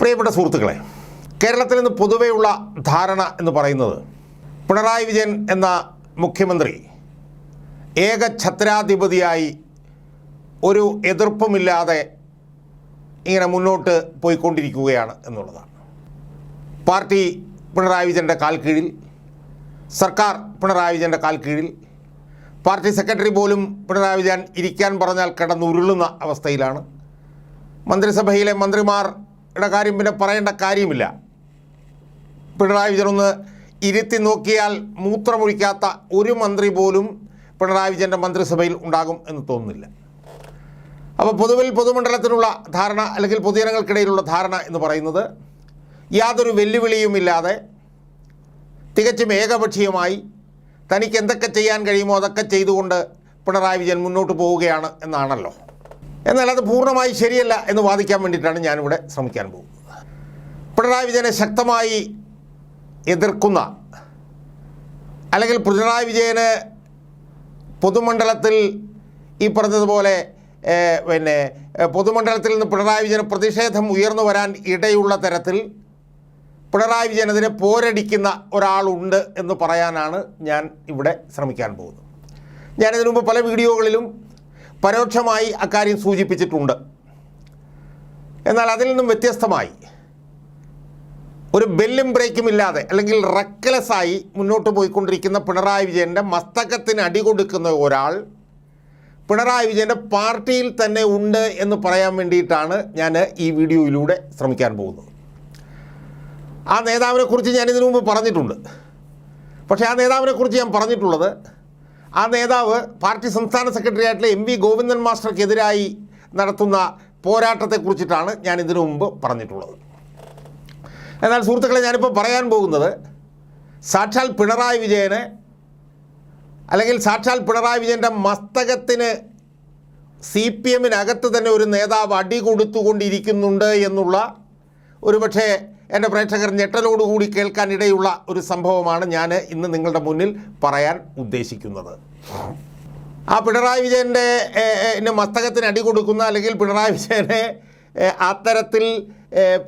പ്രിയപ്പെട്ട സുഹൃത്തുക്കളെ കേരളത്തിൽ നിന്ന് പൊതുവെയുള്ള ധാരണ എന്ന് പറയുന്നത് പിണറായി വിജയൻ എന്ന മുഖ്യമന്ത്രി ഏക ഛത്രാധിപതിയായി ഒരു എതിർപ്പുമില്ലാതെ ഇങ്ങനെ മുന്നോട്ട് പോയിക്കൊണ്ടിരിക്കുകയാണ് എന്നുള്ളതാണ്. പാർട്ടി പിണറായി വിജയന്റെ കാൽക്കീഴിൽ കീഴിൽ സർക്കാർ പിണറായി വിജയന്റെ കാൽക്കീഴിൽ കീഴിൽ പാർട്ടി സെക്രട്ടറി പോലും പിണറായി വിജയൻ ഇരിക്കാൻ പറഞ്ഞാൽ കിടന്നുരുളുന്ന അവസ്ഥയിലാണ്. മന്ത്രിസഭയിലെ മന്ത്രിമാരുടെ കാര്യം പിന്നെ പറയേണ്ട കാര്യമില്ല. പിണറായി വിജയൻ ഒന്ന് ഇരുത്തി നോക്കിയാൽ മൂത്രമൊഴിക്കാത്ത ഒരു മന്ത്രി പോലും പിണറായി വിജയന്റെ മന്ത്രിസഭയിൽ ഉണ്ടാകും എന്ന് തോന്നുന്നില്ല. അപ്പോൾ പൊതുവിൽ പൊതുമണ്ഡലത്തിനുള്ള ധാരണ അല്ലെങ്കിൽ പൊതുജനങ്ങൾക്കിടയിലുള്ള ധാരണ എന്ന് പറയുന്നത് യാതൊരു വെല്ലുവിളിയുമില്ലാതെ തികച്ചും ഏകപക്ഷീയമായി തനിക്ക് എന്തൊക്കെ ചെയ്യാൻ കഴിയുമോ അതൊക്കെ ചെയ്തുകൊണ്ട് പിണറായി വിജയൻ മുന്നോട്ട് പോവുകയാണ് എന്നാണല്ലോ. എന്നാൽ അത് പൂർണമായി ശരിയല്ല എന്ന് വാദിക്കാൻ വേണ്ടിയിട്ടാണ് ഞാനിവിടെ ശ്രമിക്കാൻ പോകുന്നത്. പിണറായി വിജയനെ ശക്തമായി എതിർക്കുന്ന അല്ലെങ്കിൽ പിണറായി വിജയന് പൊതുമണ്ഡലത്തിൽ ഈ പറഞ്ഞതുപോലെ പിന്നെ പൊതുമണ്ഡലത്തിൽ നിന്ന് പിണറായി വിജയന് പ്രതിഷേധം ഉയർന്നു വരാൻ ഇടയുള്ള തരത്തിൽ പിണറായി വിജയൻ അതിനെ പോരടിക്കുന്ന ഒരാളുണ്ട് എന്ന് പറയാനാണ് ഞാൻ ഇവിടെ ശ്രമിക്കാൻ പോകുന്നത്. ഞാനിതിനു മുമ്പ് പല വീഡിയോകളിലും പരോക്ഷമായി അക്കാര്യം സൂചിപ്പിച്ചിട്ടുണ്ട്. എന്നാൽ അതിൽ നിന്നും വ്യത്യസ്തമായി ഒരു ബെല്ലും ബ്രേക്കും ഇല്ലാതെ അല്ലെങ്കിൽ റെക്ലെസ്സായി മുന്നോട്ട് പോയിക്കൊണ്ടിരിക്കുന്ന പിണറായി വിജയന്റെ മസ്തകത്തിന് അടി കൊടുക്കുന്ന ഒരാൾ പിണറായി വിജയന്റെ പാർട്ടിയിൽ തന്നെ ഉണ്ട് എന്ന് പറയാൻ വേണ്ടിയിട്ടാണ് ഞാൻ ഈ വീഡിയോയിലൂടെ ശ്രമിക്കാൻ പോകുന്നത്. ആ നേതാവിനെക്കുറിച്ച് ഞാൻ ഇതിനു മുമ്പ് പറഞ്ഞിട്ടുണ്ട്. പക്ഷേ ആ നേതാവിനെക്കുറിച്ച് ഞാൻ പറഞ്ഞിട്ടുള്ളത് ആ നേതാവ് പാർട്ടി സംസ്ഥാന സെക്രട്ടറി ആയിട്ടുള്ള എം വി ഗോവിന്ദൻ മാസ്റ്റർക്കെതിരായി നടത്തുന്ന പോരാട്ടത്തെക്കുറിച്ചിട്ടാണ് ഞാൻ ഇതിനു മുമ്പ് പറഞ്ഞിട്ടുള്ളത്. എന്നാൽ സുഹൃത്തുക്കളെ ഞാനിപ്പോൾ പറയാൻ പോകുന്നത് സാക്ഷാൽ പിണറായി വിജയന് അല്ലെങ്കിൽ സാക്ഷാൽ പിണറായി വിജയന്റെ മസ്തകത്തിന് സി പി എമ്മിനകത്ത് തന്നെ ഒരു നേതാവ് അടി കൊടുത്തുകൊണ്ടിരിക്കുന്നുണ്ട് എന്നുള്ള ഒരുപക്ഷെ എന്റെ പ്രേക്ഷകർ ഞെട്ടലോടുകൂടി കേൾക്കാനിടയുള്ള ഒരു സംഭവമാണ് ഞാൻ ഇന്ന് നിങ്ങളുടെ മുന്നിൽ പറയാൻ ഉദ്ദേശിക്കുന്നത്. ആ പിണറായി വിജയന്റെ മസ്തകത്തിന് അടി കൊടുക്കുന്ന അല്ലെങ്കിൽ പിണറായി വിജയനെ അത്തരത്തിൽ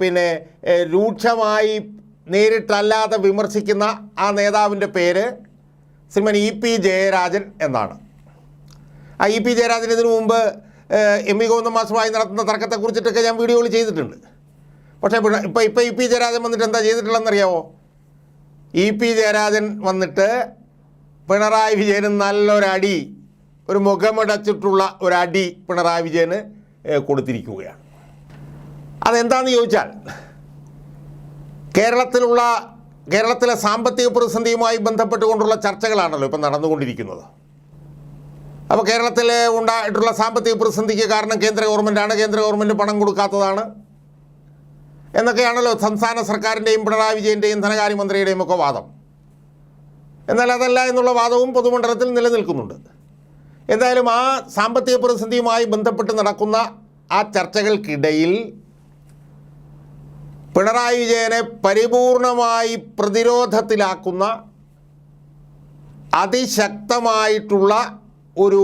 പിന്നെ രൂക്ഷമായി നേരിട്ടല്ലാതെ വിമർശിക്കുന്ന ആ നേതാവിന്റെ പേര് ശ്രീമൻ ഇ പി ജയരാജൻ എന്നാണ്. ആ ഇ പി ജയരാജൻ ഇതിനു മുമ്പ് എം വി ഗോവിന്ദ മാസ്റ്ററുമായി നടത്തുന്ന തർക്കത്തെക്കുറിച്ചിട്ടൊക്കെ ഞാൻ വീഡിയോകൾ ചെയ്തിട്ടുണ്ട്. പക്ഷേ ഇപ്പം ഇപ്പോൾ ഇ പി ജയരാജൻ വന്നിട്ട് എന്താ ചെയ്തിട്ടുള്ളതെന്നറിയാവോ? ഇ പി ജയരാജൻ വന്നിട്ട് പിണറായി വിജയന് നല്ലൊരടി ഒരു മുഖമടച്ചിട്ടുള്ള ഒരടി പിണറായി വിജയന് കൊടുത്തിരിക്കുകയാണ്. അതെന്താണെന്ന് ചോദിച്ചാൽ കേരളത്തിലുള്ള കേരളത്തിലെ സാമ്പത്തിക പ്രതിസന്ധിയുമായി ബന്ധപ്പെട്ടുകൊണ്ടുള്ള ചർച്ചകളാണല്ലോ ഇപ്പം നടന്നുകൊണ്ടിരിക്കുന്നത്. അപ്പോൾ കേരളത്തിൽ ഉണ്ടായിട്ടുള്ള സാമ്പത്തിക പ്രതിസന്ധിക്ക് കാരണം കേന്ദ്ര ഗവൺമെന്റാണ് കേന്ദ്ര ഗവൺമെന്റ് പണം കൊടുക്കാത്തതാണ്. എന്നൊക്കെയാണല്ലോ സംസ്ഥാന സർക്കാരിന്റെയും പിണറായി വിജയന്റെയും ധനകാര്യമന്ത്രിയുടെയും ഒക്കെ വാദം. എന്നാൽ അതല്ല എന്നുള്ള വാദവും പൊതുമണ്ഡലത്തിൽ നിലനിൽക്കുന്നുണ്ട്. എന്തായാലും ആ സാമ്പത്തിക പ്രതിസന്ധിയുമായി ബന്ധപ്പെട്ട് നടക്കുന്ന ആ ചർച്ചകൾക്കിടയിൽ പിണറായി വിജയനെ പരിപൂർണമായി പ്രതിരോധത്തിലാക്കുന്ന അതിശക്തമായിട്ടുള്ള ഒരു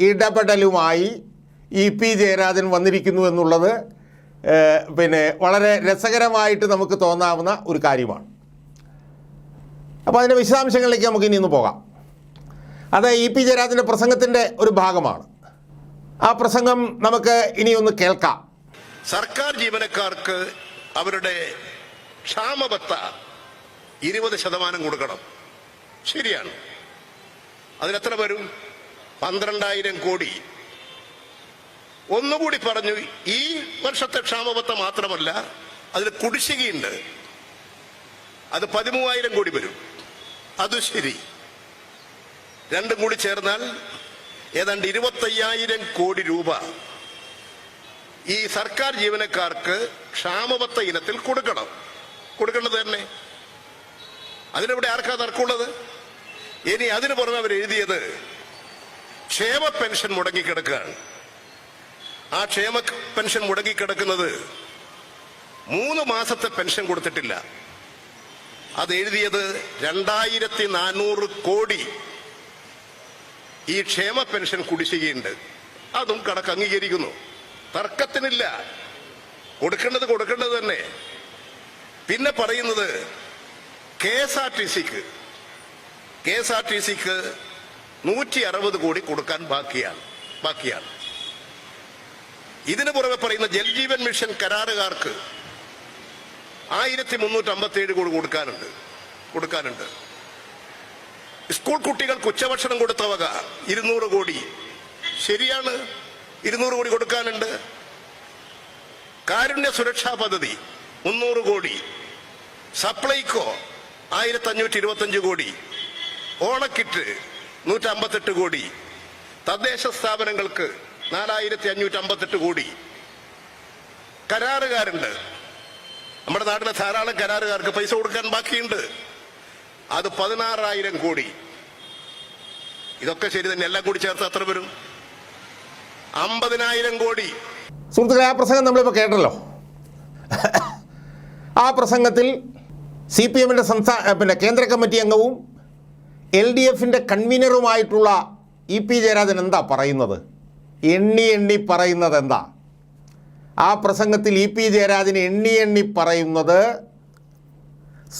ഇടപെടലുമായി ഇ പി ജയരാജൻ വന്നിരിക്കുന്നു എന്നുള്ളത് പിന്നെ വളരെ രസകരമായിട്ട് നമുക്ക് തോന്നാവുന്ന ഒരു കാര്യമാണ്. അപ്പോൾ അതിന്റെ വിശദാംശങ്ങളിലേക്ക് നമുക്ക് ഇനി ഒന്ന് പോകാം. അത് ഇ പി ജയരാജന്റെ പ്രസംഗത്തിന്റെ ഒരു ഭാഗമാണ്. ആ പ്രസംഗം നമുക്ക് ഇനി ഒന്ന് കേൾക്കാം. സർക്കാർ ജീവനക്കാർക്ക് അവരുടെ ക്ഷാമബത്ത ഇരുപത് ശതമാനം കൊടുക്കണം. ശരിയാണ്. അതിനെത്ര വരും? പന്ത്രണ്ടായിരം കോടി. ഒന്നുകൂടി പറഞ്ഞു ഈ വർഷത്തെ ക്ഷാമബത്ത മാത്രമല്ല അതിൽ കുടിശ്ശികയുണ്ട്. അത് പതിമൂവായിരം കോടി വരും. അത് ശരി. രണ്ടും കൂടി ചേർന്നാൽ ഏതാണ്ട് ഇരുപത്തയ്യായിരം കോടി രൂപ ഈ സർക്കാർ ജീവനക്കാർക്ക് ക്ഷാമബത്ത ഇനത്തിൽ കൊടുക്കണം. കൊടുക്കേണ്ടത് തന്നെ. അതിനിവിടെ ആർക്കാ തർക്കമുള്ളത്? ഇനി അതിന് പുറമെ അവർ എഴുതിയത് ക്ഷേമ പെൻഷൻ മുടങ്ങിക്കിടക്കുകയാണ്. ആ ക്ഷേമ പെൻഷൻ മുടങ്ങിക്കിടക്കുന്നത് മൂന്ന് മാസത്തെ പെൻഷൻ കൊടുത്തിട്ടില്ല. അത് എഴുതിയത് രണ്ടായിരത്തി നാനൂറ് കോടി ഈ ക്ഷേമ പെൻഷൻ കുടിശ്ശികയുണ്ട്. അതും കണക്ക് അംഗീകരിക്കുന്നു. തർക്കത്തിനില്ല. കൊടുക്കേണ്ടത് കൊടുക്കേണ്ടത് തന്നെ. പിന്നെ പറയുന്നത് കെ എസ് ആർ ടി സിക്ക്. കെ എസ് ആർ ടി സിക്ക് നൂറ്റി അറുപത് കോടി കൊടുക്കാൻ ബാക്കിയാണ്. ബാക്കിയാണ്. ഇതിനു പുറമെ പറയുന്ന ജൽജീവൻ മിഷൻ കരാറുകാർക്ക് ആയിരത്തി മുന്നൂറ്റി അമ്പത്തി ഏഴ് കോടി കൊടുക്കാനുണ്ട്. കൊടുക്കാനുണ്ട്. സ്കൂൾ കുട്ടികൾക്ക് ഉച്ചഭക്ഷണം കൊടുത്ത വക ഇരുന്നൂറ് കോടി. ശരിയാണ്. ഇരുന്നൂറ് കോടി കൊടുക്കാനുണ്ട്. കാരുണ്യ സുരക്ഷാ പദ്ധതി മുന്നൂറ് കോടി. സപ്ലൈകോ ആയിരത്തി അഞ്ഞൂറ്റി ഇരുപത്തഞ്ച് കോടി. ഓണക്കിറ്റ് നൂറ്റി അമ്പത്തെട്ട് കോടി. തദ്ദേശ സ്ഥാപനങ്ങൾക്ക് നാലായിരത്തി അഞ്ഞൂറ്റി അമ്പത്തെട്ട് കോടി. കരാറുകാരുണ്ട്. നമ്മുടെ നാട്ടിലെ ധാരാളം കരാറുകാർക്ക് പൈസ കൊടുക്കാൻ ബാക്കിയുണ്ട്. അത് പതിനാറായിരം കോടി. ഇതൊക്കെ ശരി തന്നെ. എല്ലാം കൂടി ചേർത്ത് എത്ര വരും? അമ്പതിനായിരം കോടി. സുഹൃത്തുക്കളെ ആ പ്രസംഗം നമ്മളിപ്പോൾ കേട്ടല്ലോ. ആ പ്രസംഗത്തിൽ സി പി എമ്മിന്റെ സംസ്ഥാന പിന്നെ കേന്ദ്ര കമ്മിറ്റി അംഗവും എൽ ഡി എഫിന്റെ കൺവീനറുമായിട്ടുള്ള ഇ പി ജയരാജൻ എന്താ പറയുന്നത്? എണ്ണി എണ്ണി പറയുന്നത് എന്താ? ആ പ്രസംഗത്തിൽ ഇ പി ജയരാജൻ എണ്ണി എണ്ണി പറയുന്നത്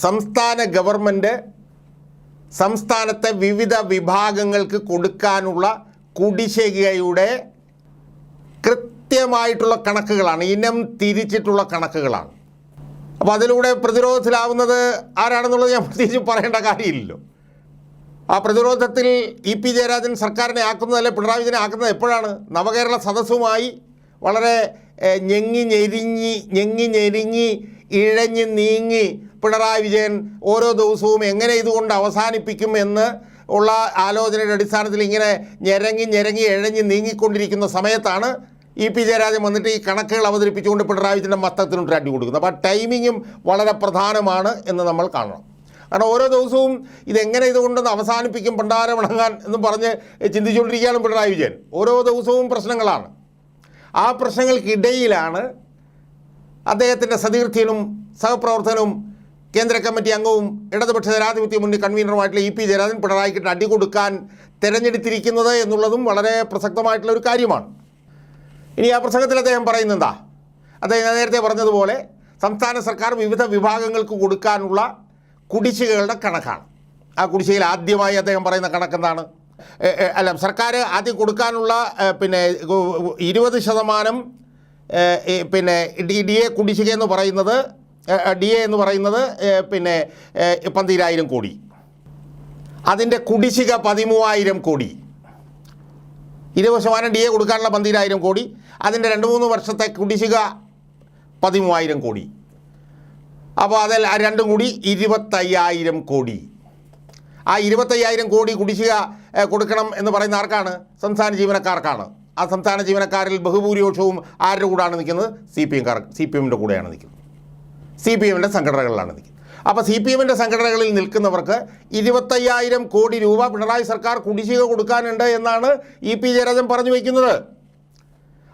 സംസ്ഥാന ഗവൺമെന്റ് സംസ്ഥാനത്തെ വിവിധ വിഭാഗങ്ങൾക്ക് കൊടുക്കാനുള്ള കുടിശ്ശികയുടെ കൃത്യമായിട്ടുള്ള കണക്കുകളാണ് ഇനം തിരിച്ചിട്ടുള്ള കണക്കുകളാണ്. അപ്പോൾ അതിലൂടെ പ്രതിരോധത്തിലാവുന്നത് ആരാണെന്നുള്ളത് ഞാൻ പ്രത്യേകിച്ച് പറയേണ്ട കാര്യമില്ലല്ലോ. ആ പ്രതിരോധത്തിൽ ഇ പി ജയരാജൻ സർക്കാരിനെ ആക്കുന്നത് അല്ലെ പിണറായി വിജയനെ ആക്കുന്നത് എപ്പോഴാണ്? നവകേരള സദസ്സുമായി വളരെ ഞെങ്ങി ഞെരിഞ്ഞി ഞെങ്ങി ഞെരിഞ്ഞി ഇഴഞ്ഞ് നീങ്ങി പിണറായി വിജയൻ ഓരോ ദിവസവും എങ്ങനെ ഇതുകൊണ്ട് അവസാനിപ്പിക്കും എന്ന് ഉള്ള ആലോചനയുടെ അടിസ്ഥാനത്തിൽ ഇങ്ങനെ ഞെരങ്ങി ഞെരങ്ങി ഇഴഞ്ഞ് നീങ്ങിക്കൊണ്ടിരിക്കുന്ന സമയത്താണ് ഇ പി ജയരാജൻ വന്നിട്ട് ഈ കണക്കുകൾ അവതരിപ്പിച്ചുകൊണ്ട് പിണറായി വിജയന്റെ മസ്തകത്തിനൊട്ട് അടി കൊടുക്കുന്നത്. അപ്പോൾ ടൈമിങ്ങും വളരെ പ്രധാനമാണ് എന്ന് നമ്മൾ കാണണം. കാരണം ഓരോ ദിവസവും ഇതെങ്ങനെ ഇതുകൊണ്ടൊന്ന് അവസാനിപ്പിക്കും പണ്ടാരം ഇണങ്ങാൻ എന്ന് പറഞ്ഞ് ചിന്തിച്ചുകൊണ്ടിരിക്കുകയാണ് പിണറായി വിജയൻ. ഓരോ ദിവസവും പ്രശ്നങ്ങളാണ്. ആ പ്രശ്നങ്ങൾക്കിടയിലാണ് അദ്ദേഹത്തിന്റെ സതീർത്ഥ്യനും സഹപ്രവർത്തനവും കേന്ദ്ര കമ്മിറ്റി അംഗവും ഇടതുപക്ഷ ജനാധിപത്യ മുന്നണി കൺവീനറുമായിട്ടുള്ള ഇ പി ജയരാജൻ പിണറായിക്കിട്ട് അടി കൊടുക്കാൻ തിരഞ്ഞെടുത്തിരിക്കുന്നത് എന്നുള്ളതും വളരെ പ്രസക്തമായിട്ടുള്ള ഒരു കാര്യമാണ്. ഇനി ആ പ്രസംഗത്തിൽ അദ്ദേഹം പറയുന്നത് എന്താ അദ്ദേഹം നേരത്തെ പറഞ്ഞതുപോലെ സംസ്ഥാന സർക്കാർ വിവിധ വിഭാഗങ്ങൾക്ക് കൊടുക്കാനുള്ള കുടിശ്ശികകളുടെ കണക്കാണ്. ആ കുടിശ്ശികയിൽ ആദ്യമായി അദ്ദേഹം പറയുന്ന കണക്കെന്താണ് അല്ല സർക്കാർ ആദ്യം കൊടുക്കാനുള്ള പിന്നെ ഇരുപത് ശതമാനം പിന്നെ ഡി ഡി എ കുടിശ്ശിക എന്ന് പറയുന്നത് ഡി എ എന്ന് പറയുന്നത് പിന്നെ പന്തിരായിരം കോടി. അതിന്റെ കുടിശ്ശിക പതിമൂവായിരം കോടി. ഇരുപത് ശതമാനം ഡി എ കൊടുക്കാനുള്ള പന്തിരായിരം കോടി. അതിന്റെ രണ്ട് മൂന്ന് വർഷത്തെ കുടിശ്ശിക പതിമൂവായിരം കോടി. അപ്പോൾ അതിൽ രണ്ടും കൂടി ഇരുപത്തയ്യായിരം കോടി. ആ ഇരുപത്തയ്യായിരം കോടി കുടിശ്ശിക കൊടുക്കണം എന്ന് പറയുന്ന ആർക്കാണ്? സംസ്ഥാന ജീവനക്കാർക്കാണ്. ആ സംസ്ഥാന ജീവനക്കാരിൽ ബഹുഭൂരിപക്ഷവും ആരുടെ കൂടാണ് നിൽക്കുന്നത്? സി പി എംകാർ സി പി എമ്മിന്റെ കൂടെയാണ് നിൽക്കുന്നത്. സി പി എമ്മിന്റെ സംഘടനകളിലാണ് നിൽക്കുന്നത്. അപ്പോൾ സി പി എമ്മിന്റെ സംഘടനകളിൽ നിൽക്കുന്നവർക്ക് ഇരുപത്തയ്യായിരം കോടി രൂപ പിണറായി സർക്കാർ കുടിശ്ശിക കൊടുക്കാനുണ്ട് എന്നാണ് ഇ പി ജയരാജൻ പറഞ്ഞു വയ്ക്കുന്നത്.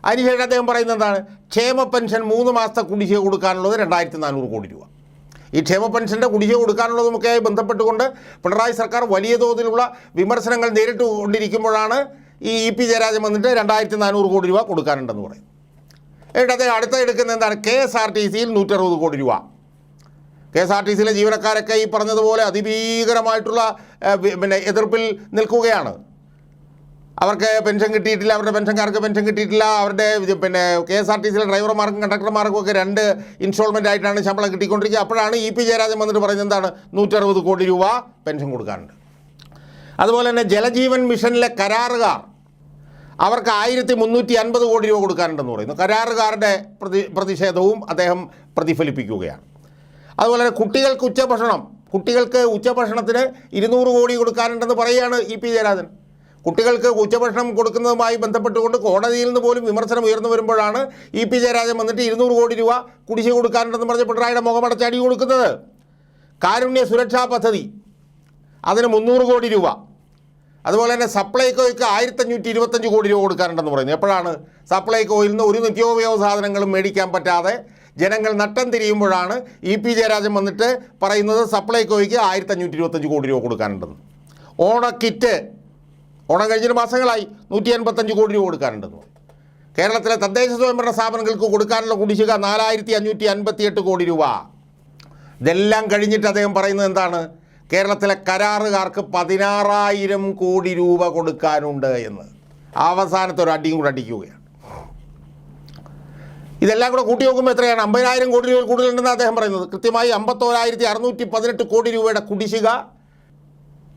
അതിനുശേഷം അദ്ദേഹം പറയുന്നത് എന്താണ്? ക്ഷേമ പെൻഷൻ മൂന്ന് മാസത്തെ കുടിശ്ശിക കൊടുക്കാനുള്ളത് രണ്ടായിരത്തി നാനൂറ് കോടി രൂപ. ഈ ക്ഷേമ പെൻഷന്റെ കുടിശ്ശിക കൊടുക്കാനുള്ളതുമൊക്കെയായി ബന്ധപ്പെട്ടുകൊണ്ട് പിണറായി സർക്കാർ വലിയ തോതിലുള്ള വിമർശനങ്ങൾ നേരിട്ട് കൊണ്ടിരിക്കുമ്പോഴാണ് ഈ ഇ പി ജയരാജൻ വന്നിട്ട് രണ്ടായിരത്തി നാനൂറ് കോടി രൂപ കൊടുക്കാനുണ്ടെന്ന് പറയും എന്നിട്ട് അദ്ദേഹം അടുത്ത എടുക്കുന്ന എന്താണ്? കെ എസ് ആർ ടി സിയിൽ നൂറ്ററുപത് കോടി രൂപ. കെ എസ് ആർ ടി സിയിലെ ജീവനക്കാരൊക്കെ ഈ പറഞ്ഞതുപോലെ അതിഭീകരമായിട്ടുള്ള പിന്നെ എതിർപ്പിൽ നിൽക്കുകയാണ്. അവർക്ക് പെൻഷൻ കിട്ടിയിട്ടില്ല അവരുടെ പെൻഷൻകാർക്ക് പെൻഷൻ കിട്ടിയിട്ടില്ല അവരുടെ പിന്നെ കെ എസ് ആർ ടി സിയിലെ ഡ്രൈവർമാർക്കും കണ്ടക്ടർമാർക്കും ഒക്കെ രണ്ട് ഇൻസ്റ്റാൾമെന്റ് ആയിട്ടാണ് ശമ്പളം കിട്ടിക്കൊണ്ടിരിക്കുക. അപ്പോഴാണ് ഇ പി ജയരാജൻ വന്നിട്ട് പറയുന്നത് എന്താണ്? നൂറ്ററുപത് കോടി രൂപ പെൻഷൻ കൊടുക്കാനുണ്ട്. അതുപോലെ തന്നെ ജലജീവൻ മിഷനിലെ കരാറുകാർ അവർക്ക് ആയിരത്തി മുന്നൂറ്റി അൻപത് കോടി രൂപ കൊടുക്കാനുണ്ടെന്ന് പറയുന്നു. കരാറുകാരുടെ പ്രതി പ്രതിഷേധവും അദ്ദേഹം പ്രതിഫലിപ്പിക്കുകയാണ്. അതുപോലെ തന്നെ കുട്ടികൾക്ക് ഉച്ചഭക്ഷണം കുട്ടികൾക്ക് ഉച്ചഭക്ഷണത്തിന് ഇരുന്നൂറ് കോടി കൊടുക്കാനുണ്ടെന്ന് പറയുകയാണ് ഇ പി ജയരാജൻ. കുട്ടികൾക്ക് ഉച്ചഭക്ഷണം കൊടുക്കുന്നതുമായി ബന്ധപ്പെട്ടുകൊണ്ട് കോടതിയിൽ നിന്ന് പോലും വിമർശനം ഉയർന്നു വരുമ്പോഴാണ് ഇ പി ജയരാജൻ വന്നിട്ട് ഇരുന്നൂറ് കോടി രൂപ കുടിശ്ശിക കൊടുക്കാനുണ്ടെന്ന് പറഞ്ഞ് പിണറായിയുടെ മുഖമടച്ചടി കൊടുക്കുന്നത്. കാരുണ്യ സുരക്ഷാ പദ്ധതി. അതിന് മുന്നൂറ് കോടി രൂപ. അതുപോലെ തന്നെ സപ്ലൈകോയ്ക്ക് ആയിരത്തഞ്ഞൂറ്റി ഇരുപത്തഞ്ച് കോടി രൂപ കൊടുക്കാനുണ്ടെന്ന് പറയുന്നു. എപ്പോഴാണ് സപ്ലൈകോയിൽ നിന്ന് ഒരു നിത്യോപയോഗ സാധനങ്ങളും മേടിക്കാൻ പറ്റാതെ ജനങ്ങൾ നട്ടം തിരിയുമ്പോഴാണ് ഇ പി ജയരാജൻ വന്നിട്ട് പറയുന്നത് സപ്ലൈകോയ്ക്ക് ആയിരത്തഞ്ഞൂറ്റി ഇരുപത്തഞ്ച് കോടി രൂപ കൊടുക്കാനുണ്ടെന്ന്. ഓണക്കിറ്റ് ഓണം കഴിഞ്ഞൊരു മാസങ്ങളായി നൂറ്റി എൺപത്തഞ്ച് കോടി രൂപ കൊടുക്കാനുണ്ടെന്ന്. കേരളത്തിലെ തദ്ദേശ സ്വയംഭരണ സ്ഥാപനങ്ങൾക്ക് കൊടുക്കാനുള്ള കുടിശ്ശിക നാലായിരത്തി അഞ്ഞൂറ്റി അൻപത്തി എട്ട് കോടി രൂപ. ഇതെല്ലാം കഴിഞ്ഞിട്ട് അദ്ദേഹം പറയുന്നത് എന്താണ്? കേരളത്തിലെ കരാറുകാർക്ക് പതിനാറായിരം കോടി രൂപ കൊടുക്കാനുണ്ട് എന്ന്. അവസാനത്തെ ഒരു അടിയും കൂടെ അടിക്കുകയാണ്. ഇതെല്ലാം കൂടെ കൂട്ടി നോക്കുമ്പോൾ എത്രയാണ്? അമ്പതിനായിരം കോടി രൂപ കൂടുതലുണ്ടെന്ന് അദ്ദേഹം പറയുന്നത്. കൃത്യമായി അമ്പത്തോരായിരത്തി അറുന്നൂറ്റി പതിനെട്ട് കോടി രൂപയുടെ കുടിശ്ശിക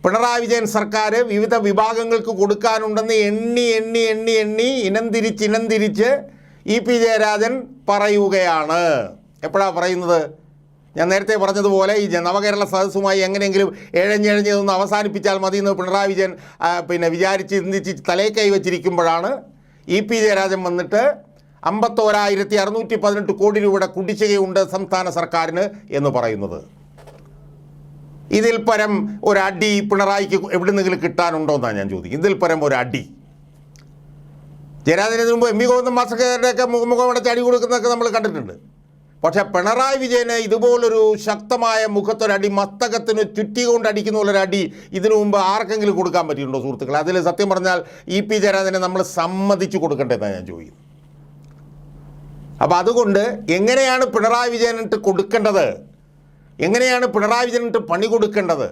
പിണറായി വിജയൻ സർക്കാർ വിവിധ വിഭാഗങ്ങൾക്ക് കൊടുക്കാനുണ്ടെന്ന് എണ്ണി എണ്ണി എണ്ണി എണ്ണി ഇനം തിരിച്ച് ഇനം തിരിച്ച് ഇ പി ജയരാജൻ പറയുകയാണ്. എപ്പോഴാണ് പറയുന്നത്? ഞാൻ നേരത്തെ പറഞ്ഞതുപോലെ ഈ നവകേരള സദസ്സുമായി എങ്ങനെയെങ്കിലും എഴഞ്ഞെഴഞ്ഞതൊന്ന് അവസാനിപ്പിച്ചാൽ മതി എന്ന് പിണറായി വിജയൻ പിന്നെ വിചാരിച്ച് ചിന്തിച്ച് തലേ കൈ വച്ചിരിക്കുമ്പോഴാണ് ഇ പി ജയരാജൻ വന്നിട്ട് അമ്പത്തോരായിരത്തി അറുന്നൂറ്റി പതിനെട്ട് കോടി രൂപയുടെ കുടിശ്ശികയുണ്ട് സംസ്ഥാന സർക്കാരിന് എന്ന് പറയുന്നത്. ഇതിൽ പരം ഒരടി പിണറായിക്ക് എവിടെന്നെങ്കിലും കിട്ടാനുണ്ടോ എന്നാണ് ഞാൻ ചോദിക്കുന്നത് ഇതിൽ പരം ഒരടി. ജയരാജന് മുമ്പ് എം വി ഗോവിന്ദൻ മാസ്റ്ററുടെയൊക്കെ മുഖമടച്ച് അടി കൊടുക്കുന്നതൊക്കെ നമ്മൾ കണ്ടിട്ടുണ്ട്. പക്ഷേ പിണറായി വിജയന് ഇതുപോലൊരു ശക്തമായ മുഖത്തൊരടി മസ്തകത്തിന് ചുറ്റി കൊണ്ട് അടിക്കുന്ന പോലൊരടി ഇതിനു മുമ്പ് ആർക്കെങ്കിലും കൊടുക്കാൻ പറ്റിയിട്ടുണ്ടോ സുഹൃത്തുക്കളെ? അതിൽ സത്യം പറഞ്ഞാൽ ഇ പി ജയരാജനെ നമ്മൾ സമ്മതിച്ചു കൊടുക്കട്ടെ എന്നാണ് ഞാൻ ചോദിക്കുന്നത്. അപ്പോൾ അതുകൊണ്ട് എങ്ങനെയാണ് പിണറായി വിജയനിട്ട് കൊടുക്കേണ്ടത്? എങ്ങനെയാണ് പിണറായി വിജയനിട്ട് പണി കൊടുക്കേണ്ടത്?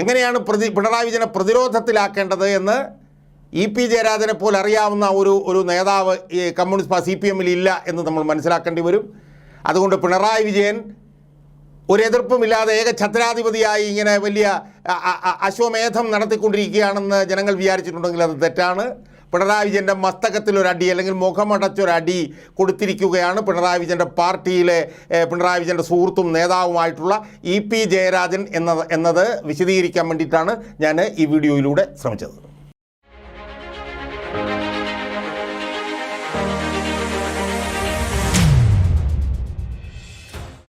എങ്ങനെയാണ് പ്രതി പിണറായി വിജയനെ പ്രതിരോധത്തിലാക്കേണ്ടത് എന്ന് ഇ പി ജയരാജനെ പോലെ അറിയാവുന്ന ഒരു ഒരു നേതാവ് ഈ കമ്മ്യൂണിസ്റ്റ് പാർട്ടി സി പി എമ്മിൽ ഇല്ല എന്ന് നമ്മൾ മനസ്സിലാക്കേണ്ടി വരും. അതുകൊണ്ട് പിണറായി വിജയൻ ഒരു എതിർപ്പുമില്ലാതെ ഏക ഛത്രാധിപതിയായി ഇങ്ങനെ വലിയ അശ്വമേധം നടത്തിക്കൊണ്ടിരിക്കുകയാണെന്ന് ജനങ്ങൾ വിചാരിച്ചിട്ടുണ്ടെങ്കിൽ അത് തെറ്റാണ്. പിണറായി വിജയന്റെ മസ്തകത്തിൽ ഒരടി അല്ലെങ്കിൽ മുഖമടച്ചൊരടി കൊടുത്തിരിക്കുകയാണ് പിണറായി വിജയന്റെ പാർട്ടിയിലെ പിണറായി വിജയന്റെ സുഹൃത്തും നേതാവുമായിട്ടുള്ള ഇ പി ജയരാജൻ എന്നത് എന്നത് വിശദീകരിക്കാൻ വേണ്ടിയിട്ടാണ് ഞാൻ ഈ വീഡിയോയിലൂടെ ശ്രമിച്ചത്.